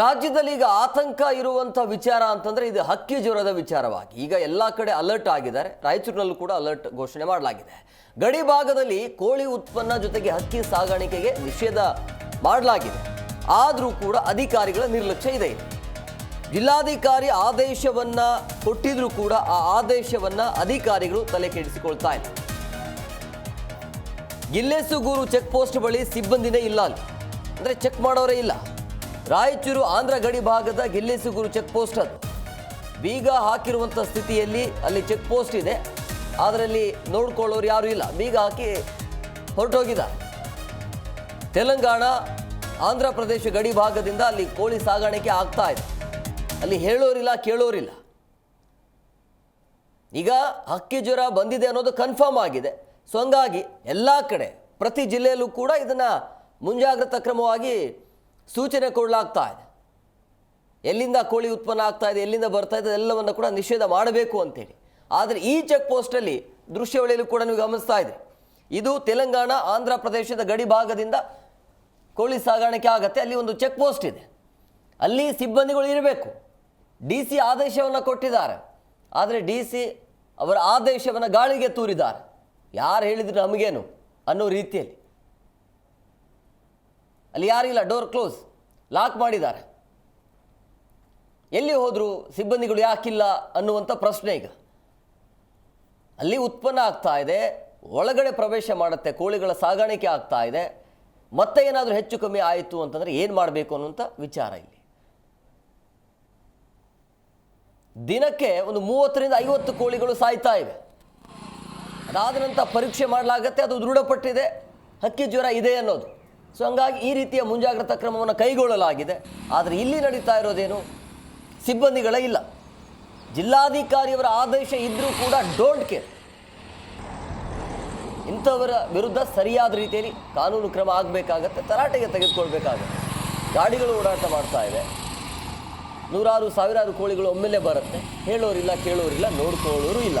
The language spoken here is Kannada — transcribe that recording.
ರಾಜ್ಯದಲ್ಲಿ ಈಗ ಆತಂಕ ಇರುವಂಥ ವಿಚಾರ ಅಂತಂದ್ರೆ ಇದು ಹಕ್ಕಿ ಜ್ವರದ ವಿಚಾರವಾಗಿ. ಈಗ ಎಲ್ಲ ಕಡೆ ಅಲರ್ಟ್ ಆಗಿದ್ದಾರೆ. ರಾಯಚೂರಿನಲ್ಲೂ ಕೂಡ ಅಲರ್ಟ್ ಘೋಷಣೆ ಮಾಡಲಾಗಿದೆ. ಗಡಿ ಭಾಗದಲ್ಲಿ ಕೋಳಿ ಉತ್ಪನ್ನ ಜೊತೆಗೆ ಹಕ್ಕಿ ಸಾಗಾಣಿಕೆಗೆ ನಿಷೇಧ ಮಾಡಲಾಗಿದೆ. ಆದರೂ ಕೂಡ ಅಧಿಕಾರಿಗಳ ನಿರ್ಲಕ್ಷ್ಯ ಇದೆ ಜಿಲ್ಲಾಧಿಕಾರಿ ಆದೇಶವನ್ನ ಕೊಟ್ಟಿದ್ರೂ ಕೂಡ ಆ ಆದೇಶವನ್ನ ಅಧಿಕಾರಿಗಳು ತಲೆ ಕೆಡಿಸಿಕೊಳ್ತಾ ಇಲ್ಲ. ಗಿಲ್ಲೆಸುಗೂರು ಚೆಕ್ ಪೋಸ್ಟ್ ಬಳಿ ಸಿಬ್ಬಂದಿನೇ ಇಲ್ಲ ಅಲ್ಲಿ. ಅಂದರೆ ಚೆಕ್ ಮಾಡೋರೇ ಇಲ್ಲ. ರಾಯಚೂರು ಆಂಧ್ರ ಗಡಿ ಭಾಗದ ಗಿಲ್ಲೆಸುಗೂರು ಚೆಕ್ ಪೋಸ್ಟ್ ಅದು. ಬೀಗ ಹಾಕಿರುವಂಥ ಸ್ಥಿತಿಯಲ್ಲಿ ಅಲ್ಲಿ ಚೆಕ್ ಪೋಸ್ಟ್ ಇದೆ. ಅದರಲ್ಲಿ ನೋಡ್ಕೊಳ್ಳೋರು ಯಾರೂ ಇಲ್ಲ. ಬೀಗ ಹಾಕಿ ಹೊರಟೋಗಿದ ತೆಲಂಗಾಣ, ಆಂಧ್ರ ಪ್ರದೇಶ ಗಡಿ ಭಾಗದಿಂದ ಅಲ್ಲಿ ಕೋಳಿ ಸಾಗಾಣಿಕೆ ಆಗ್ತಾ ಇದೆ. ಅಲ್ಲಿ ಹೇಳೋರಿಲ್ಲ, ಕೇಳೋರಿಲ್ಲ. ಈಗ ಹಕ್ಕಿ ಜ್ವರ ಬಂದಿದೆ ಅನ್ನೋದು ಕನ್ಫರ್ಮ್ ಆಗಿದೆ. ಸೊ ಹಂಗಾಗಿ ಎಲ್ಲ ಕಡೆ, ಪ್ರತಿ ಜಿಲ್ಲೆಯಲ್ಲೂ ಕೂಡ ಇದನ್ನು ಮುಂಜಾಗ್ರತಾ ಕ್ರಮವಾಗಿ ಸೂಚನೆ ಕೊಡಲಾಗ್ತಾ ಇದೆ. ಎಲ್ಲಿಂದ ಕೋಳಿ ಉತ್ಪನ್ನ ಆಗ್ತಾ ಇದೆ, ಎಲ್ಲಿಂದ ಬರ್ತಾ ಇದೆ ಎಲ್ಲವನ್ನು ಕೂಡ ನಿಷೇಧ ಮಾಡಬೇಕು ಅಂತೇಳಿ. ಆದರೆ ಈ ಚೆಕ್ ಪೋಸ್ಟಲ್ಲಿ ದೃಶ್ಯಾವಳಿಯಲ್ಲೂ ಕೂಡ ನೀವು ಗಮನಿಸ್ತಾ ಇದೆ ಇದು ತೆಲಂಗಾಣ, ಆಂಧ್ರ ಪ್ರದೇಶದ ಗಡಿ ಭಾಗದಿಂದ ಕೋಳಿ ಸಾಗಾಣಿಕೆ ಆಗತ್ತೆ. ಅಲ್ಲಿ ಒಂದು ಚೆಕ್ ಪೋಸ್ಟ್ ಇದೆ. ಅಲ್ಲಿ ಸಿಬ್ಬಂದಿಗಳು ಇರಬೇಕು. ಡಿ ಸಿ ಆದೇಶವನ್ನು ಕೊಟ್ಟಿದ್ದಾರೆ. ಆದರೆ ಡಿ ಸಿ ಅವರ ಆದೇಶವನ್ನು ಗಾಳಿಗೆ ತೂರಿದ್ದಾರೆ. ಯಾರು ಹೇಳಿದ್ರು ನಮಗೇನು ಅನ್ನೋ ರೀತಿಯಲ್ಲಿ. ಅಲ್ಲಿ ಯಾರಿಲ್ಲ ಡೋರ್ ಕ್ಲೋಸ್ ಲಾಕ್ ಮಾಡಿದ್ದಾರೆ. ಎಲ್ಲಿ ಹೋದರೂ ಸಿಬ್ಬಂದಿಗಳು ಯಾಕಿಲ್ಲ ಅನ್ನುವಂಥ ಪ್ರಶ್ನೆ ಈಗ. ಅಲ್ಲಿ ಉತ್ಪನ್ನ ಆಗ್ತಾ ಇದೆ, ಒಳಗಡೆ ಪ್ರವೇಶ ಮಾಡುತ್ತೆ, ಕೋಳಿಗಳ ಸಾಗಾಣಿಕೆ ಆಗ್ತಾ ಇದೆ, ಮತ್ತೆ ಏನಾದರೂ ಹೆಚ್ಚು ಕಮ್ಮಿ ಆಯಿತು ಅಂತಂದರೆ ಏನು ಮಾಡಬೇಕು ಅನ್ನುವಂಥ ವಿಚಾರ ಇಲ್ಲಿ. ದಿನಕ್ಕೆ ಒಂದು ಮೂವತ್ತರಿಂದ ಐವತ್ತು ಕೋಳಿಗಳು ಸಾಯ್ತಾ ಇವೆ. ಅದಾದ ನಂತರ ಪರೀಕ್ಷೆ ಮಾಡಲಾಗತ್ತೆ, ಅದು ದೃಢಪಟ್ಟಿದೆ, ಹಕ್ಕಿ ಜ್ವರ ಇದೆ ಅನ್ನೋದು. ಸೊ ಹಂಗಾಗಿ ಈ ರೀತಿಯ ಮುಂಜಾಗ್ರತಾ ಕ್ರಮವನ್ನು ಕೈಗೊಳ್ಳಲಾಗಿದೆ. ಆದರೆ ಇಲ್ಲಿ ನಡೀತಾ ಇರೋದೇನು? ಸಿಬ್ಬಂದಿಗಳೇ ಇಲ್ಲ. ಜಿಲ್ಲಾಧಿಕಾರಿಯವರ ಆದೇಶ ಇದ್ದರೂ ಕೂಡ ಡೋಂಟ್ ಕೇರ್ ಇಂಥವರ ವಿರುದ್ಧ ಸರಿಯಾದ ರೀತಿಯಲ್ಲಿ ಕಾನೂನು ಕ್ರಮ ಆಗಬೇಕಾಗತ್ತೆ, ತರಾಟೆಗೆ ತೆಗೆದುಕೊಳ್ಬೇಕಾಗತ್ತೆ. ಗಾಡಿಗಳು ಓಡಾಟ ಮಾಡ್ತಾ ಇದೆ. ನೂರಾರು ಸಾವಿರಾರು ಕೋಳಿಗಳು ಒಮ್ಮೆಲೆ ಬರುತ್ತೆ. ಹೇಳೋರಿಲ್ಲ, ಕೇಳೋರಿಲ್ಲ, ನೋಡ್ಕೊಳ್ಳೋರು ಇಲ್ಲ.